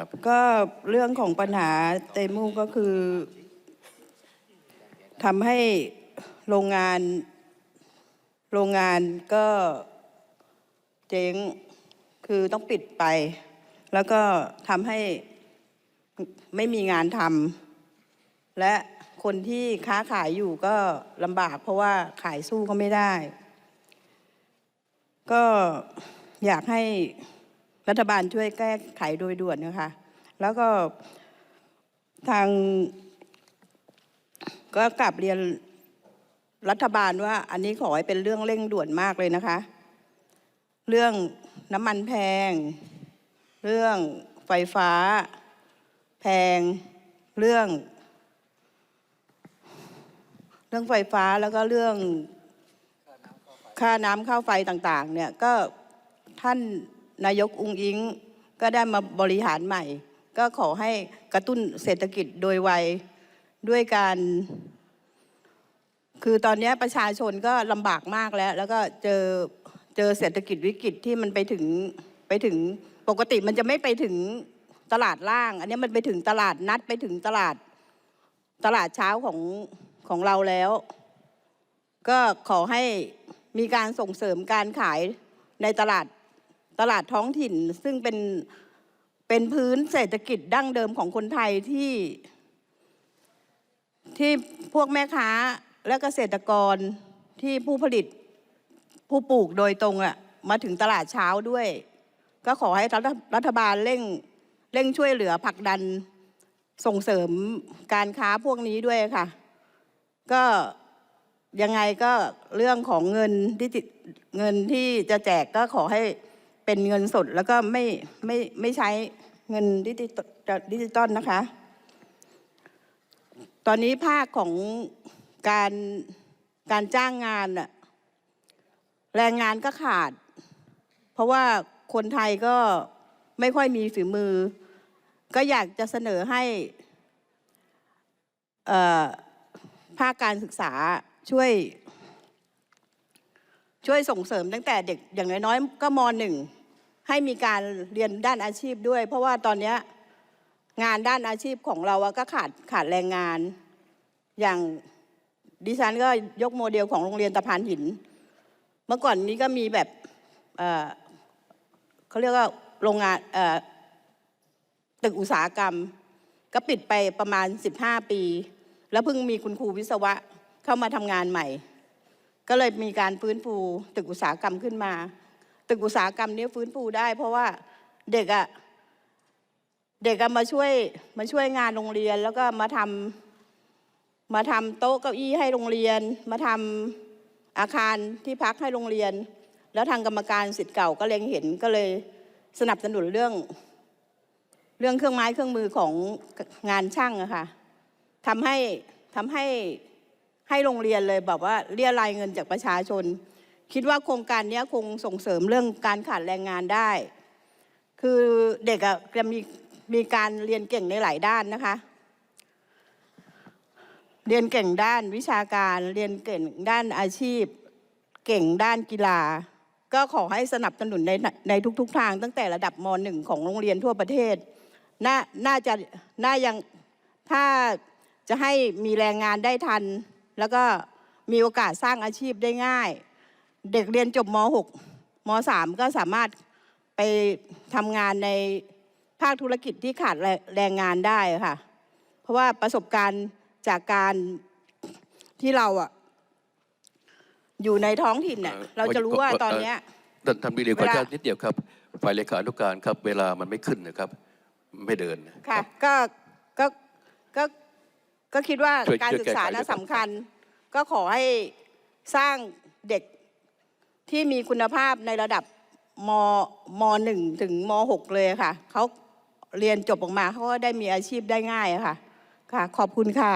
ครับ ก็เรื่องของปัญหาเตมูก็คือทำให้โรงงาน โรงงานก็เจ๊งคือต้องปิดไป แล้วก็ทำให้ไม่มีงานทำและคนที่ค้าขายอยู่ก็ลำบากเพราะว่าขายสู้ก็ไม่ได้ ก็อยากให้ รัฐบาลช่วยแก้ไขโดยด่วนนะคะ แล้วก็ทาง ก็กลับเรียนรัฐบาลว่า อันนี้ขอให้เป็นเรื่องเร่งด่วนมากเลยนะคะ เรื่องน้ำมันแพง เรื่องไฟฟ้า แพง เรื่อง เรื่องไฟฟ้าแล้วก็เรื่องค่าน้ำค่าไฟต่าง ๆ เนี่ยก็ท่าน นายกอุงอิงก็ได้มาบริหารใหม่ ก็ขอให้กระตุ้นเศรษฐกิจโดยไวด้วยการ คือตอนนี้ประชาชนก็ลำบากมากแล้ว แล้วก็เจอเจอเศรษฐกิจวิกฤตที่มันไปถึงไปถึงปกติมันจะไม่ไปถึงตลาดล่าง อันนี้มันไปถึงตลาดนัดไปถึงตลาดตลาดเช้าของของเราแล้ว ก็ขอให้มีการส่งเสริมการขายในตลาด ตลาดท้องถิ่นซึ่งเป็นเป็นพื้นเศรษฐกิจดั้งเดิมของคนไทยที่ ที่พวกแม่ค้าและเกษตรกรที่ผู้ผลิตผู้ปลูกโดยตรงอะมาถึงตลาดเช้าด้วย ก็ขอให้รัฐบาลเร่งเร่งช่วยเหลือผลักดันส่งเสริมการค้าพวกนี้ด้วยค่ะ ก็ยังไงก็เรื่องของเงินที่ติเงินที่จะแจกก็ขอให้ เป็นเงินสดแล้วก็ไม่ไม่ไม่ใช้เงินดิจิตอลดิจิตอลนะคะ ตอนนี้ภาคของการการจ้างงานอะแรงงานก็ขาด เพราะว่าคนไทยก็ไม่ค่อยมีฝีมือ ก็อยากจะเสนอให้อ่อภาคการศึกษาช่วย ช่วยส่งเสริมตั้งแต่เด็กอย่างน้อยๆก็มหนึ่ง ให้มีการเรียนด้านอาชีพด้วย เพราะว่าตอนนี้งานด้านอาชีพของเราอะก็ขาดขาดแรงงาน อย่างดิฉันก็ยกโมเดลของโรงเรียนตะพานหิน เมื่อก่อนนี้ก็มีแบบเเขาเรียกว่าโรงงานตึกอุตสาหกรรม ก็ปิดไปประมาณ 15 ปี แล้วเพิ่งมีคุณครูวิศวะเข้ามาทำงานใหม่ ก็เลยมีการฟื้นฟูตึกอุตสาหกรรมขึ้นมา ตึกอุตสาหกรรมนี้ฟื้นฟูได้ เพราะว่าเด็กอะเด็กอะมาช่วยมาช่วยงานโรงเรียน แล้วก็มาทำมาทำโต๊ะเก้าอี้ให้โรงเรียน มาทำอาคารที่พักให้โรงเรียน แล้วทางกรรมการสิทธิ์เก่าก็เล็งเห็นก็เลยสนับสนุนเรื่อง เรื่องเครื่องไม้เครื่องมือของงานช่างอะค่ะทำให้ทำให้ให้โรงเรียนเลยแบบว่าเรียรายเงินจากประชาชน คิดว่าโครงการนี้คงส่งเสริมเรื่องการขาดแรงงานได้ คือเด็กอะจะมีมีการเรียนเก่งในหลายด้านนะคะ เรียนเก่งด้านวิชาการเรียนเก่งด้านอาชีพ เก่งด้านกีฬา ก็ขอให้สนับสนุนในในทุก ๆ ทาง ตั้งแต่ระดับม .1 ของโรงเรียนทั่วประเทศน่าน่าจะน่ายังถ้าจะให้มีแรงงานได้ทัน แล้วก็มีโอกาสสร้างอาชีพได้ง่าย เด็กเรียนจบม .6 ม .3 ก็สามารถไปทำงานในภาคธุรกิจที่ขาดแรแรงงานได้ค่ะ เพราะว่าประสบการณ์จากการที่เราอะอยู่ในท้องถิ่นเนี่ยเอ่อเราจะรู้ว่าเอ่อตอนเนี้ยท่านท่านวิริขออนุญาตเวลานิดเดียวครับฝ่ายเลขานุการครับ เวลามันไม่ขึ้นนะครับ ไม่เดินค่ะรับก็ก็ก็ก็คิดว่าช่วยการช่วยศึกษาแก้ไขน่าด้วยครับสำคัญ ก็ขอให้สร้างเด็ก ที่มีคุณภาพในระดับมมหนึ่งถึงมหกเลยค่ะเขาเรียนจบออกมาเขาก็ได้มีอาชีพได้ง่ายค่ะค่ะ ขอบคุณค่ะ